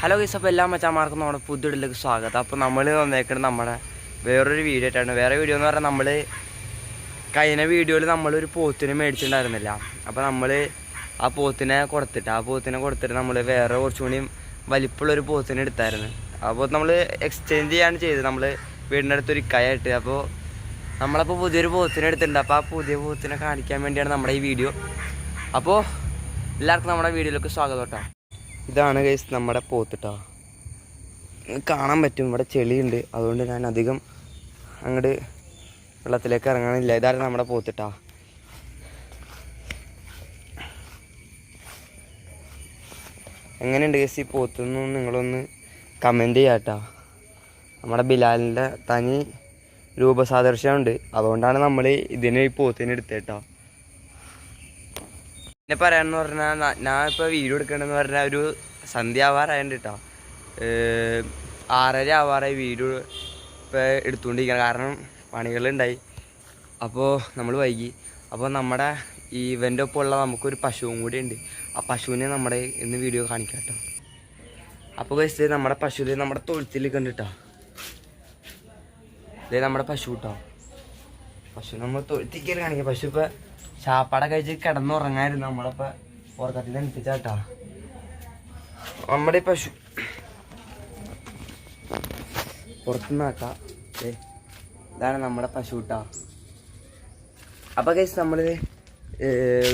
Hello guys അപ്പോൾ എല്ലാ മച്ചാമാർക്കും നമ്മുടെ പുതിയടിലേക്ക് സ്വാഗതം. അപ്പോൾ നമ്മൾ വന്നേക്കുന്നത് നമ്മുടെ വേറൊരു വീഡിയോ ആയിട്ടാണ്. വേറെ വീഡിയോ എന്ന് പറഞ്ഞാൽ നമ്മൾ കഴിഞ്ഞ വീഡിയോയിൽ നമ്മളൊരു പോത്തിനെ മേടിച്ചിട്ടുണ്ടായിരുന്നില്ല. അപ്പോൾ നമ്മൾ ആ പോത്തിനെ കൊടുത്തിട്ട് ആ പോത്തിനെ കൊടുത്തിട്ട് നമ്മൾ വേറെ കുറച്ചും കൂടിയും വലിപ്പമുള്ളൊരു പോത്തിനെ എടുത്തായിരുന്നു. അപ്പോൾ നമ്മൾ എക്സ്ചേഞ്ച് ചെയ്യാണ് ചെയ്തത് നമ്മൾ വീടിന്റെ അടുത്തൊരു ഇക്കായിട്ട് അപ്പോൾ നമ്മളപ്പോൾ പുതിയൊരു പോത്തിനെ എടുത്തിട്ടുണ്ട്. അപ്പോൾ ആ പുതിയ പോത്തിനെ കാണിക്കാൻ വേണ്ടിയാണ് നമ്മുടെ ഈ വീഡിയോ അപ്പോൾ എല്ലാവർക്കും നമ്മുടെ വീഡിയോയിലേക്ക് സ്വാഗതം കേട്ടോ. ഇതാണ് ഗൈസ് നമ്മുടെ പോത്തിട്ടോ. കാണാൻ പറ്റും. ഇവിടെ ചെളിയുണ്ട്. അതുകൊണ്ട് ഞാൻ അധികം അങ്ങോട്ട് വെള്ളത്തിലേക്ക് ഇറങ്ങാനില്ല. ഇതാണ് നമ്മുടെ പോത്തിട്ടാ. എങ്ങനെയുണ്ട് ഗൈസ് ഈ പോത്തൊന്നും നിങ്ങളൊന്ന് കമന്റ് ചെയ്യാട്ടോ. നമ്മുടെ ബിലാലിന്റെ തനി രൂപസാദൃശ്യമുണ്ട്. അതുകൊണ്ടാണ് നമ്മൾ ഇതിനെ ഈ പോത്തിനെ എടുത്തേട്ടോ പിന്നെ പറയാന്ന് പറഞ്ഞാൽ ഞാൻ ഇപ്പോൾ വീഡിയോ എടുക്കണമെന്ന് പറഞ്ഞാൽ ഒരു സന്ധ്യ ആവാറായുണ്ട് കേട്ടോ ആറര ആവാറായി വീഡിയോ ഇപ്പോൾ എടുത്തുകൊണ്ടിരിക്കണം കാരണം പണികളുണ്ടായി. അപ്പോൾ നമ്മൾ വൈകി. അപ്പോൾ നമ്മുടെ ഈ ഇവന്റെ ഒപ്പം ഉള്ള നമുക്കൊരു പശുവും കൂടി ഉണ്ട് ആ പശുവിനെ നമ്മുടെ ഇന്ന് വീഡിയോ കാണിക്കാം കേട്ടോ അപ്പോൾ വെച്ച് നമ്മുടെ പശുവിൽ നമ്മുടെ തൊഴുത്തിൽ കണ്ടിട്ടോ ഇതേ നമ്മുടെ പശു കേട്ടോ പശു നമ്മൾ തൊഴുത്തിക്കൽ കാണിക്കാം പശു ഇപ്പൊ ചാപ്പാട കഴിച്ച് കിടന്നുറങ്ങായിരുന്നു. നമ്മളിപ്പോ ഉറക്കത്തിൽ അനുപ്പിച്ചാട്ടാ നമ്മുടെ പശു പുറത്തുനിന്ന് ഏ ദേ, ഇതാണ് നമ്മുടെ പശു കേട്ടാ അപ്പൊ കഴിച്ച് നമ്മൾ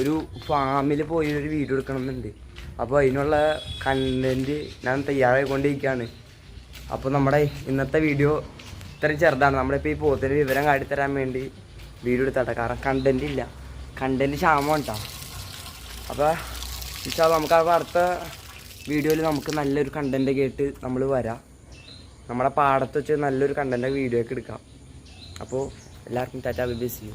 ഒരു ഫാമിൽ പോയി ഒരു വീഡിയോ എടുക്കണമെന്നുണ്ട്. അപ്പോൾ അതിനുള്ള കണ്ടന്റ് ഞാൻ തയ്യാറായിക്കൊണ്ടിരിക്കുകയാണ്. അപ്പോൾ നമ്മുടെ ഇന്നത്തെ വീഡിയോ ഇത്രയും ചെറുതാണ്. നമ്മളിപ്പോൾ ഈ പോത്തിന് വിവരം കാട്ടിത്തരാൻ വേണ്ടി വീഡിയോ എടുത്താട്ടെ. കാരണം കണ്ടന്റ് ഇല്ല. കണ്ടന്റ് ക്ഷാമം കേട്ടോ അപ്പോൾ അല്ലാ നമുക്ക് അപ്പോൾ അടുത്ത വീഡിയോയിൽ നമുക്ക് നല്ലൊരു കണ്ടന്റ് കേട്ട് നമ്മൾ വരാം. നമ്മുടെ പാടത്ത് വെച്ച് നല്ലൊരു കണ്ടന്റ് വീഡിയോ ഒക്കെ എടുക്കാം. അപ്പോൾ എല്ലാവർക്കും ടാറ്റാ ബിബി സി